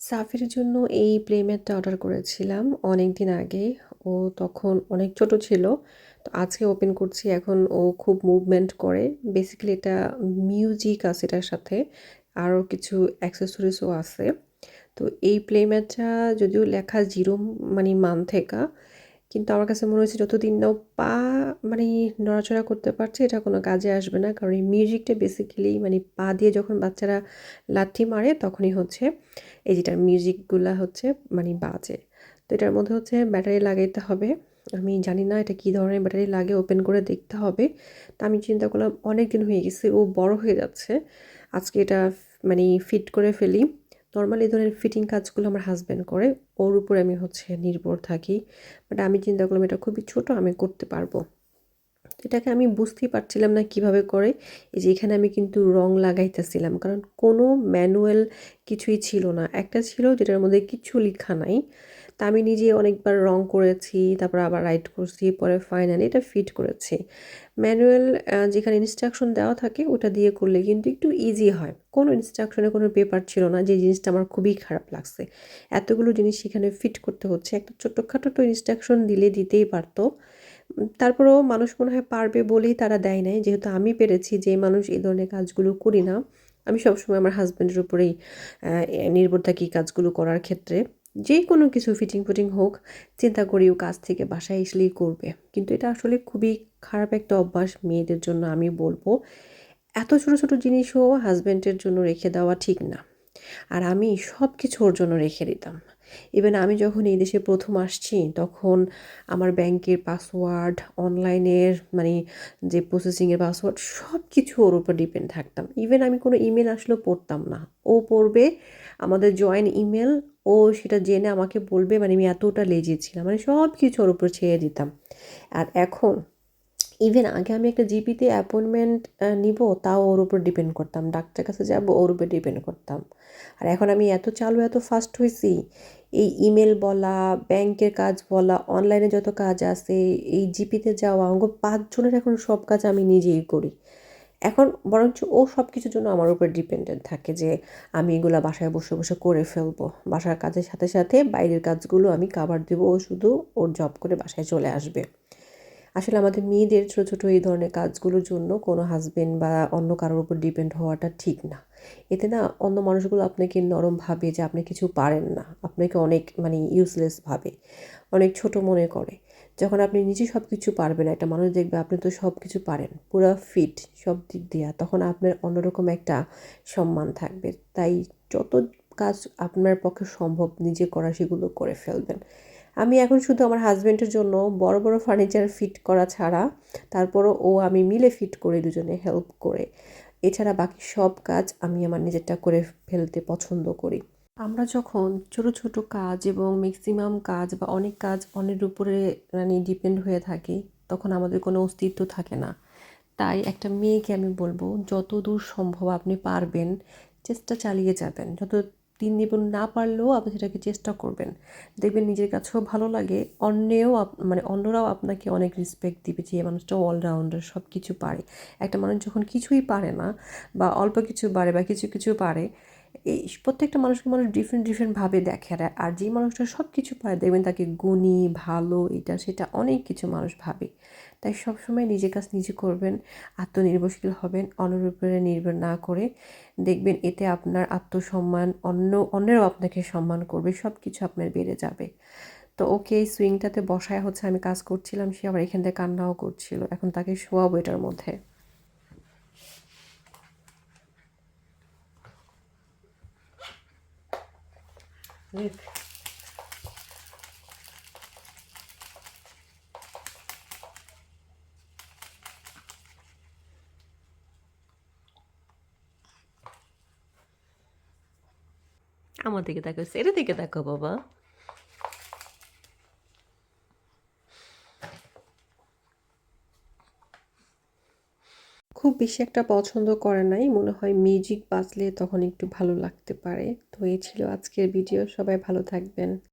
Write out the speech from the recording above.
সাফির জন্য এই play ম্যাটটা order করেছিলাম অনেক দিন আগে। ও তখন অনেক ছোট ছিল। তো আজকে ওপেন করছি, এখন ও খুব মুভমেন্ট করে। বেসিক্যালি এটা মিউজিক আছে এটার সাথে, আরও কিছু অ্যাক্সেসরিজও আছে। তো এই প্লে ম্যাটটা যদিও লেখা জিরো মানে মান থেকে কিন্তু আমার কাছে মনে হয়েছে যতদিন না পা মানে নড়াচড়া করতে পারছে, এটা কোনো কাজে আসবে না। কারণ এই মিউজিকটা বেসিক্যালি মানে পা দিয়ে যখন বাচ্চারা লাঠি মারে, তখনই হচ্ছে এই যেটার মিউজিকগুলা হচ্ছে মানে বাজে। তো এটার মধ্যে হচ্ছে ব্যাটারি লাগাইতে হবে। আমি জানি না এটা কী ধরনের ব্যাটারি লাগে ওপেন করে দেখতে হবে। তা আমি চিন্তা করলাম অনেক দিন হয়ে গেছে, ও বড় হয়ে যাচ্ছে। আজকে এটা মানে ফিট করে ফেলি। নর্মালি এই ধরনের ফিটিং কাজগুলো আমার হাজব্যান্ড করে, ওর উপরে আমি হচ্ছে নির্ভর থাকি বাট আমি চিন্তা করলাম এটা খুবই ছোট, আমি করতে পারব। এটাকে আমি বুঝতেই পারছিলাম না কীভাবে করে, এই যে এখানে আমি কিন্তু রং লাগাইতেছিলাম, কারণ কোনো ম্যানুয়াল কিছুই ছিল না। একটা ছিল যেটার মধ্যে কিছু লেখা নাই তা আমি নিজে অনেকবার রং করেছি, তারপর আবার রাইট করছি, পরে ফাইনালি এটা ফিট করেছি। ম্যানুয়াল যেখানে ইনস্ট্রাকশন দেওয়া থাকে ওটা দিয়ে করলে কিন্তু একটু ইজি হয়। কোনো ইনস্ট্রাকশনে কোনো পেপার ছিল না যে জিনিসটা আমার খুবই খারাপ লাগছে। এতগুলো জিনিস সেখানে ফিট করতে হচ্ছে। একটা ছোট্টখাটো তো ইনস্ট্রাকশন দিলে দিতেই পারতো। তারপরেও মানুষ মনে হয় পারবে বলেই তারা দেয় নাই। যেহেতু আমি পেরেছি যে মানুষ এই ধরনের কাজগুলো করি না, আমি সবসময় আমার হাজব্যান্ডের উপরেই নির্ভর থাকি কাজগুলো করার ক্ষেত্রে। যে কোনো কিছু ফিটিং ফুটিং হোক, চিন্তা করিও কাজ থেকে বাসায় এসলেই করবে। কিন্তু এটা আসলে খুবই খারাপ একটা অভ্যাস মেয়েদের জন্য আমি বলব। এত ছোটো ছোটো জিনিসও হাজব্যান্ডের জন্য রেখে দেওয়া ঠিক না। আর আমি সব কিছু ওর জন্য রেখে দিতাম। ইভেন আমি যখন এই দেশে প্রথম আসছি, তখন আমার ব্যাংকের পাসওয়ার্ড অনলাইনের মানে যে প্রসেসিংয়ের পাসওয়ার্ড সব কিছু ওর উপর ডিপেন্ড থাকতাম। ইভেন আমি কোনো ইমেল আসলেও পড়তাম না। ও পড়বে আমাদের জয়েন ইমেল ও সেটা জেনে আমাকে বলবে মানে আমি এতটা লেজি ছিলাম মানে সব কিছু ওর উপর ছেড়ে দিতাম। আর এখন ইভেন আগে আমি একটা জিপিতে অ্যাপয়েন্টমেন্ট নিব, তাও ওর উপর ডিপেন্ড করতাম। ডাক্তার কাছে যাব, ওর উপর ডিপেন্ড করতাম। আর এখন আমি এত চালু, এত ফাস্ট হয়েছি এই ইমেল বলা ব্যাংকের কাজ বলা অনলাইনে যত কাজ আছে, এই জিপিতে যাওয়া অঙ্গ পাঁচজনের এখন সব কাজ আমি নিজেই করি। এখন বরঞ্চ ও সব কিছুর জন্য আমার উপর ডিপেন্ডেন্ট থাকে যে আমি এগুলো বাসায় বসে বসে করে ফেলব। বাসার কাজের সাথে সাথে বাইরের কাজগুলো আমি কাভার দেবো ও শুধু ওর জব করে বাসায় চলে আসবে। আসলে আমাদের মেয়েদের ছোটো ছোটো এই ধরনের কাজগুলোর জন্য কোনো হাজবেন্ড বা অন্য কারোর উপর ডিপেন্ড হওয়াটা ঠিক না। এতে না অন্য মানুষগুলো আপনাকে নরম ভাবে যে আপনি কিছু পারেন না, আপনাকে অনেক মানে ইউজলেস ভাবে, অনেক ছোট মনে করে। যখন আপনি নিজে সব কিছু পারবেন, একটা মানুষ দেখবে আপনি তো সব কিছু পারেন, পুরো ফিট সব দিক দিয়া, তখন আপনার অন্যরকম একটা সম্মান থাকবে। তাই যত কাজ আপনার পক্ষে সম্ভব নিজে করা সেগুলো করে ফেলবেন। আমি এখন শুধু আমার হাজব্যান্ডের জন্য বড় বড় ফার্নিচার ফিট করা ছাড়া, তারপরও ও, আমি মিলে ফিট করে দুজনে হেল্প করে। এছাড়া বাকি সব কাজ আমি আমার নিজেরটা করে ফেলতে পছন্দ করি। আমরা যখন ছোট ছোট কাজ এবং ম্যাক্সিমাম কাজ বা অনেক কাজ অন্যের উপরে মানে ডিপেন্ড হয়ে থাকি, তখন আমাদের কোনো অস্তিত্ব থাকে না। তাই একটা মেয়েকে আমি বলব যত দূর সম্ভব আপনি পারবেন, চেষ্টা চালিয়ে যাবেন। যত দিন নিপুণ না পারলেও আপনি সেটাকে চেষ্টা করবেন। দেখবেন নিজের কাছেও ভালো লাগে, অন্যেও মানে অন্যরাও আপনাকে অনেক রেসপেক্ট দিবে যে মানুষটা অলরাউন্ডার সব কিছু পারে। একটা মানুষ যখন কিছুই পারে না বা অল্প কিছু পারে বা কিছু কিছু পারে এই প্রত্যেকটা মানুষকে মানুষ ডিফারেন্ট ডিফারেন্টভাবে দেখে আর আর যে মানুষটা সব কিছু পায়, দেখবেন তাকে গুণী, ভালো, এটা, সেটা অনেক কিছু মানুষ ভাবে। তাই সবসময় নিজের কাজ নিজে করবেন, আত্মনির্ভরশীল হবেন, অন্যের উপরে নির্ভর না করে দেখবেন এতে আপনার আত্মসম্মান, অন্য, অন্যেরও আপনাকে সম্মান করবে সব কিছু আপনার বেড়ে যাবে। তো ওকে এই সুইংটাতে বসায় হচ্ছে আমি কাজ করছিলাম, সে আবার এখান থেকে কান্নাও করছিল, এখন তাকে শোয়াবো এটার মধ্যে। Look. আমার দিকে তাকাও সেটা দিকে তাকো বাবা খুব বেশি একটা পছন্দ করে নাই। মনে হয় মিউজিক বাজলে তখন একটু ভালো লাগতে পারে। তো এই ছিল আজকের ভিডিও সবাই ভালো থাকবেন।